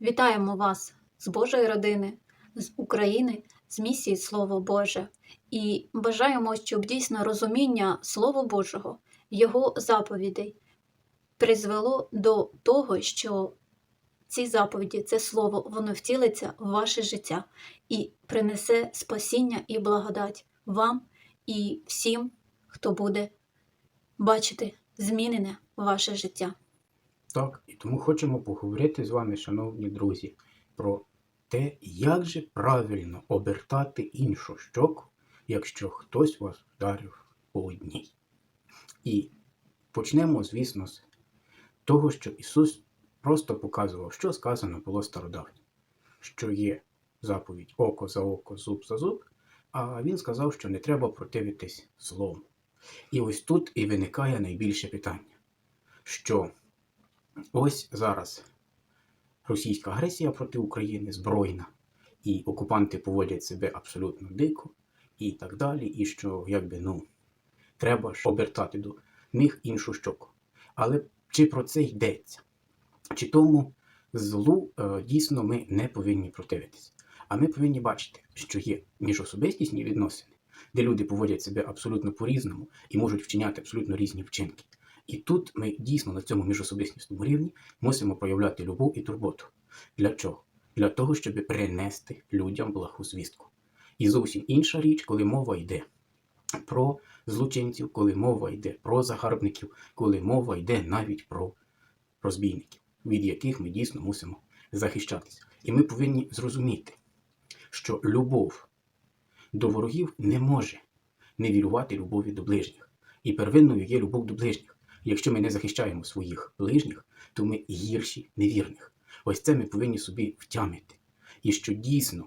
Вітаємо вас з Божої родини, з України, з місії Слово Боже. І бажаємо, щоб дійсно розуміння Слова Божого, Його заповідей призвело до того, що ці заповіді, це слово, воно втілиться в ваше життя і принесе спасіння і благодать вам і всім, хто буде бачити змінене ваше життя. Так, і тому хочемо поговорити з вами, шановні друзі, про те, як же правильно обертати іншу щоку, якщо хтось вас вдарив по одній. І почнемо, звісно, з того, що Ісус просто показував, що сказано було стародавньо, що є заповідь око за око, зуб за зуб, а Він сказав, що не треба противитись злому. І ось тут і виникає найбільше питання, що Ось зараз російська агресія проти України збройна, і окупанти поводять себе абсолютно дико, і так далі. І що, якби, ну, треба ж обертати до них іншу щоку. Але чи про це йдеться? Чи тому злу е, дійсно ми не повинні противитись? А ми повинні бачити, що є міжособистісні відносини, де люди поводять себе абсолютно по-різному і можуть вчиняти абсолютно різні вчинки. І тут ми дійсно на цьому міжособистісному рівні мусимо проявляти любов і турботу. Для чого? Для того, щоб принести людям благу звістку. І зовсім інша річ, коли мова йде про злочинців, коли мова йде про загарбників, коли мова йде навіть про розбійників, від яких ми дійсно мусимо захищатися. І ми повинні зрозуміти, що любов до ворогів не може невілювати любові до ближніх. І первинною є любов до ближніх. Якщо ми не захищаємо своїх ближніх, то ми гірші невірних. Ось це ми повинні собі втямити. І що дійсно,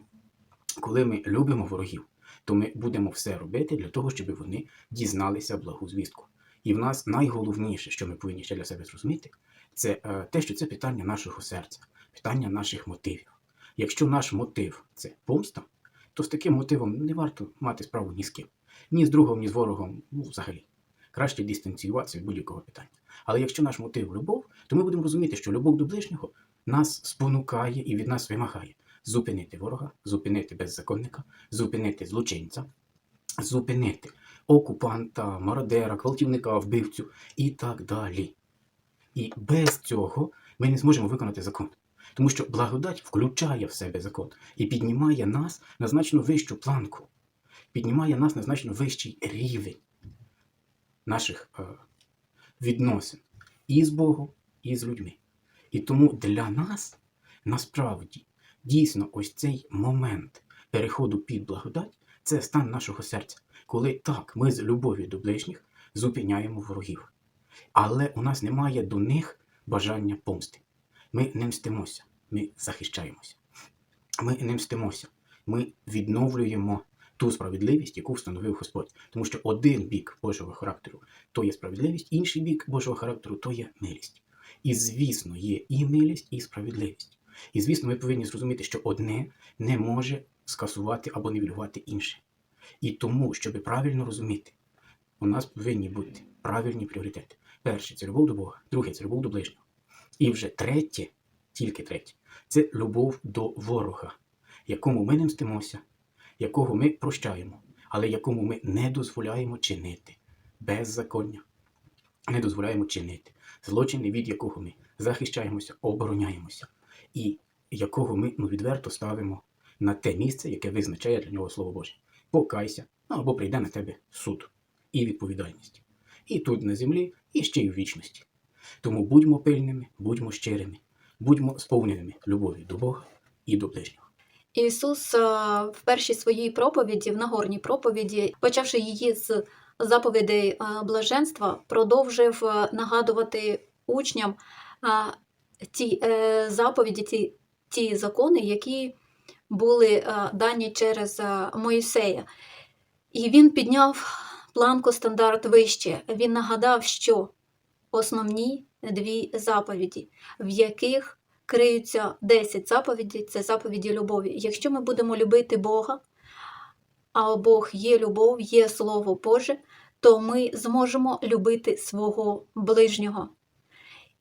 коли ми любимо ворогів, то ми будемо все робити для того, щоб вони дізналися благу звістку. І в нас найголовніше, що ми повинні ще для себе зрозуміти, це е, те, що це питання нашого серця, питання наших мотивів. Якщо наш мотив це помста, то з таким мотивом не варто мати справу ні з ким, ні з другом, ні з ворогом, ну взагалі краще дистанціюватися від будь-якого питання. Але якщо наш мотив любов, то ми будемо розуміти, що любов до ближнього нас спонукає і від нас вимагає зупинити ворога, зупинити беззаконника, зупинити злочинця, зупинити окупанта, мародера, гвалтівника, вбивцю і так далі. І без цього ми не зможемо виконати закон. Тому що благодать включає в себе закон і піднімає нас на значно вищу планку, піднімає нас на значно вищий рівень наших е, відносин і з Богом, і з людьми. І тому для нас насправді дійсно ось цей момент переходу під благодать це стан нашого серця, коли так, ми з любові до ближніх зупиняємо ворогів. Але у нас немає до них бажання помсти. Ми не мстимося, ми захищаємося. Ми не мстимося, ми відновлюємо ту справедливість, яку встановив Господь. Тому що один бік Божого характеру то є справедливість, інший бік Божого характеру то є милість. І, звісно, є і милість, і справедливість. І, звісно, ми повинні зрозуміти, що одне не може скасувати або нівелювати інше. І тому, щоб правильно розуміти, у нас повинні бути правильні пріоритети. Перше це любов до Бога, друге це любов до ближнього. І вже третє, тільки третє, це любов до ворога, якому ми не мстимося, якого ми прощаємо, але якому ми не дозволяємо чинити беззаконня, не дозволяємо чинити злочини, від якого ми захищаємося, обороняємося, і якого ми ну, відверто ставимо на те місце, яке визначає для нього Слово Боже. Покайся, ну, або прийде на тебе суд і відповідальність. І тут на землі, і ще й у вічності. Тому будьмо пильними, будьмо щирими, будьмо сповненими любові до Бога і до ближнього. Ісус е, в першій своїй проповіді, в Нагорній проповіді, почавши її з заповідей блаженства, продовжив е, нагадувати учням е, ті заповіді, ті, ті закони, які були дані через Моїсея. І він підняв планку стандарт вище. Він нагадав, що основні дві заповіді, в яких криються 10 заповідей, це заповіді любові. Якщо ми будемо любити Бога, а Бог є любов, є Слово Боже, то ми зможемо любити свого ближнього.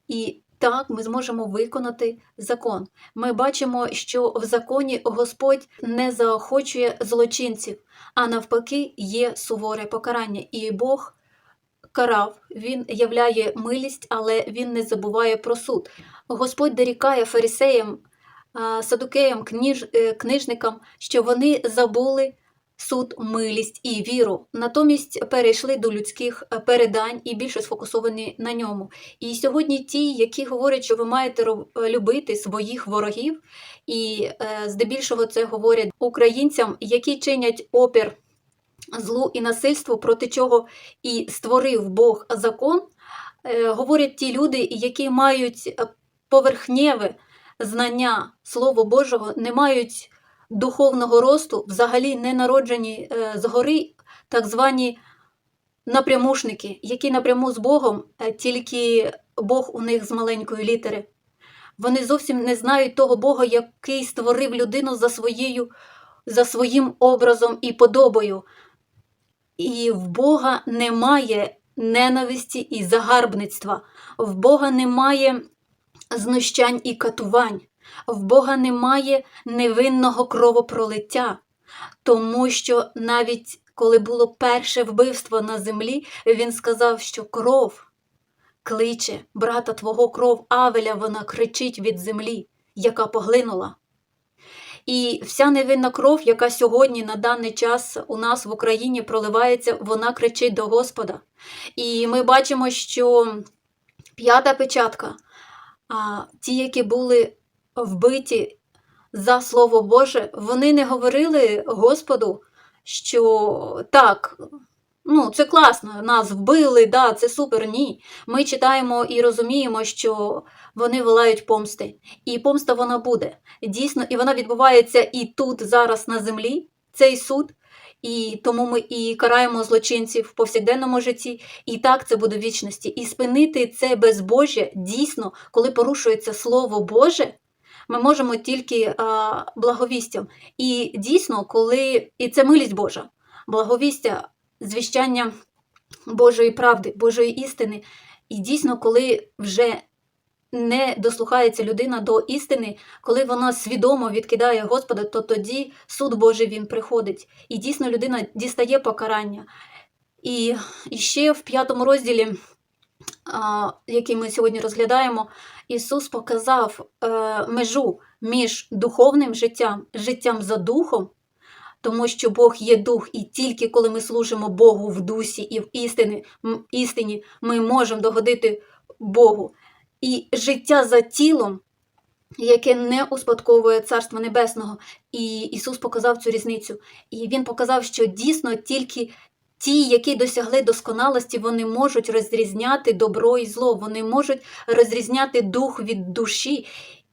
І так ми зможемо виконати закон. Ми бачимо, що в законі Господь не заохочує злочинців, а навпаки, є суворе покарання. І Бог карав, він являє милість, але він не забуває про суд. Господь дорікає фарисеям, садукеям, кніж, е, книжникам, що вони забули суд, милість і віру. Натомість перейшли до людських е, передань і більше сфокусовані на ньому. І сьогодні ті, які говорять, що ви маєте любити своїх ворогів, і е, здебільшого це говорять українцям, які чинять опір злу і насильству, проти чого і створив Бог закон, е, говорять ті люди, які мають е, поверхневе знання Слова Божого, не мають духовного росту, взагалі не народжені е, згори, так звані напрямушники, які напряму з Богом, тільки Бог у них з маленької літери. Вони зовсім не знають того Бога, який створив людину за, своєю, за своїм образом і подобою. І в Бога немає ненависті і загарбництва, в Бога немає знущань і катувань, в Бога немає невинного кровопролиття, тому що навіть коли було перше вбивство на землі, він сказав, що кров кличе брата твого кров Авеля, вона кричить від землі, яка поглинула. І вся невинна кров, яка сьогодні на даний час у нас в Україні проливається, вона кричить до Господа. І ми бачимо, що п'ята печатка, а, ті, які були вбиті за Слово Боже, вони не говорили Господу, що так, ну це класно, нас вбили, да, це супер. Ні. Ми читаємо і розуміємо, що вони волають помсти. І помста вона буде. Дійсно, і вона відбувається і тут, зараз на землі, цей суд. І тому ми і караємо злочинців в повсякденному житті, і так це буде в вічності. І спинити це безбожжя дійсно, коли порушується Слово Боже, ми можемо тільки а, благовістям. І дійсно, коли і це милість Божа, благовістя, звіщання Божої правди, Божої істини. І дійсно, коли вже не дослухається людина до істини, коли вона свідомо відкидає Господа, то тоді суд Божий він приходить. І дійсно людина дістає покарання. І, ще в п'ятому розділі, який ми сьогодні розглядаємо, Ісус показав е, межу між духовним життям, життям за духом, тому що Бог є дух, і тільки коли ми служимо Богу в дусі і в істині, істині ми можемо догодити Богу. І життя за тілом, яке не успадковує Царство Небесного. І Ісус показав цю різницю. І Він показав, що дійсно тільки ті, які досягли досконалості, вони можуть розрізняти добро і зло, вони можуть розрізняти дух від душі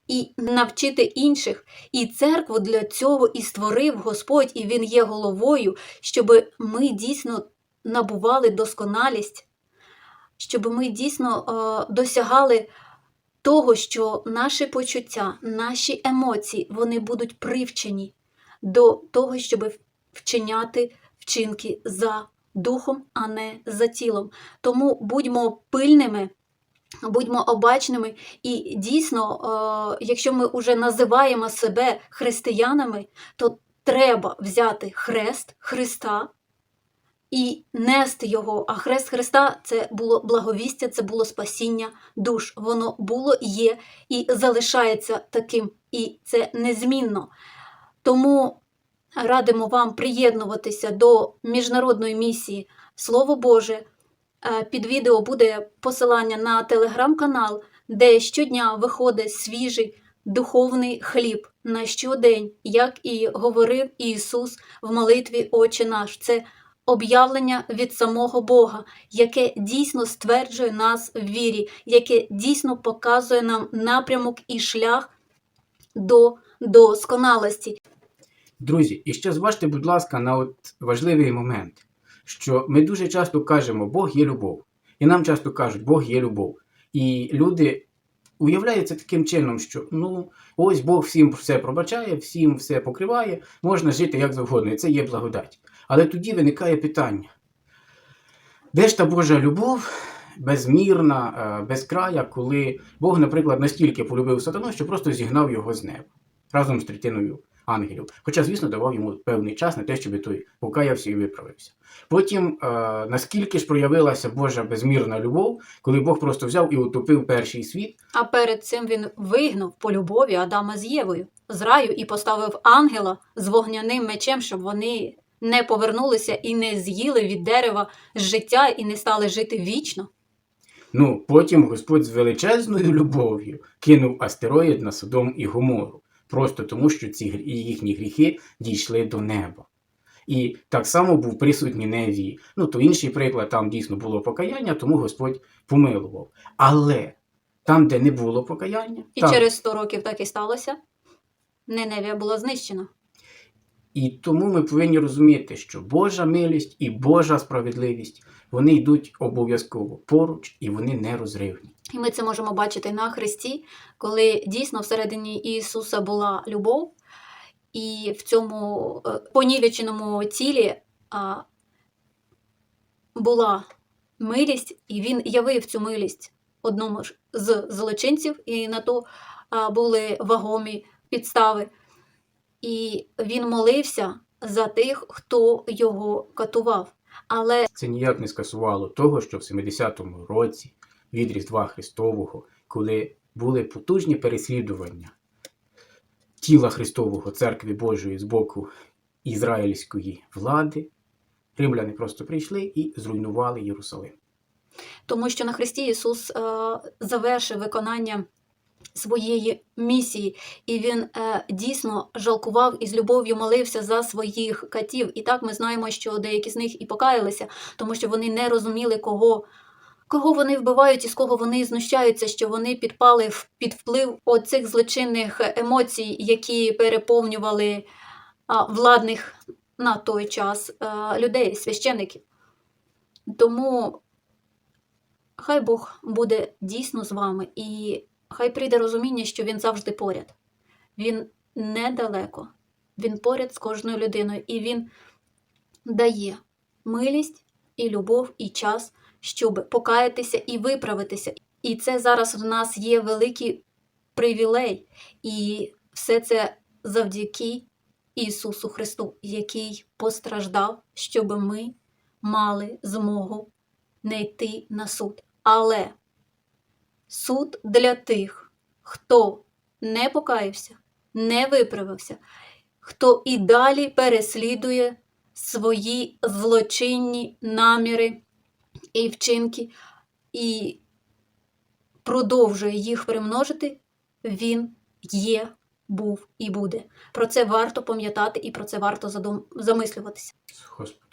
і навчити інших. І церкву для цього і створив Господь, і Він є головою, щоб ми дійсно набували досконалість, щоб ми дійсно е, досягали того, що наші почуття, наші емоції, вони будуть привчені до того, щоб вчиняти вчинки за духом, а не за тілом. Тому будьмо пильними. Будьмо обачними, і дійсно, е, якщо ми вже називаємо себе християнами, то треба взяти хрест Христа і нести його. А хрест Христа це було благовістя, це було спасіння душ. Воно було, є і залишається таким, і це незмінно. Тому радимо вам приєднуватися до міжнародної місії Слово Боже. Е, Під відео буде посилання на телеграм-канал, де щодня виходить свіжий духовний хліб на щодень, як і говорив Ісус в молитві Отче наш. Це об'явлення від самого Бога, яке дійсно стверджує нас в вірі, яке дійсно показує нам напрямок і шлях до досконалості. Друзі, і ще зважте, будь ласка, на от важливий момент, що ми дуже часто кажемо, Бог є любов. І нам часто кажуть, Бог є любов. І люди уявляються таким чином, що ну, ось Бог всім все пробачає, всім все покриває, можна жити як завгодно, і це є благодать. Але тоді виникає питання: де ж та Божа любов, безмірна, е, безкрая, коли Бог, наприклад, настільки полюбив сатану, що просто зігнав його з неба разом з третиною ангелів. Хоча, звісно, давав йому певний час на те, щоб той покаявся і виправився. Потім, е, наскільки ж проявилася Божа безмірна любов, коли Бог просто взяв і утопив перший світ, А перед цим він вигнав по любові Адама з Євою з раю і поставив ангела з вогняним мечем, щоб вони не повернулися і не з'їли від дерева життя і не стали жити вічно. Ну, потім Господь з величезною любов'ю кинув астероїд на Содом і Гомору, просто тому, що ці їхні гріхи дійшли до неба. І так само був присутній Невії. Ну, то інший приклад, там дійсно було покаяння, тому Господь помилував. Але там, де не було покаяння, І там, через 100 років так і сталося. Неневія була знищена. і тому ми повинні розуміти, що Божа милість і Божа справедливість вони йдуть обов'язково поруч і вони нерозривні. І ми це можемо бачити на Христі, коли дійсно всередині Ісуса була любов, і в цьому е, понівеченому тілі була милість, і Він явив цю милість одному з злочинців, і на то були вагомі підстави. І він молився за тих, хто його катував. Але Це ніяк не скасувало того, що в 70-му році від Різдва Христового, коли були потужні переслідування тіла Христового Церкви Божої з боку ізраїльської влади, римляни просто прийшли і зруйнували Єрусалим. тому що на Христі Ісус е, завершив виконання своєї місії, і Він е, дійсно жалкував і з любов'ю молився за своїх катів. І так ми знаємо, що деякі з них і покаялися, тому що вони не розуміли, кого. Кого вони вбивають і з кого вони знущаються, що вони підпали під вплив оцих злочинних емоцій, які переповнювали а, владних на той час а, людей, священиків. Тому хай Бог буде дійсно з вами, і хай прийде розуміння, що Він завжди поряд. Він недалеко, він поряд з кожною людиною, і він дає милість і любов, і час, щоб покаятися і виправитися. І це зараз в нас є великий привілей, і все це завдяки Ісусу Христу, який постраждав, щоб ми мали змогу не йти на суд. Але суд для тих, хто не покаявся, не виправився, хто і далі переслідує свої злочинні наміри і вчинки, і продовжує їх примножити, він є, був і буде. Про це варто пам'ятати і про це варто задум- замислюватися. Господи.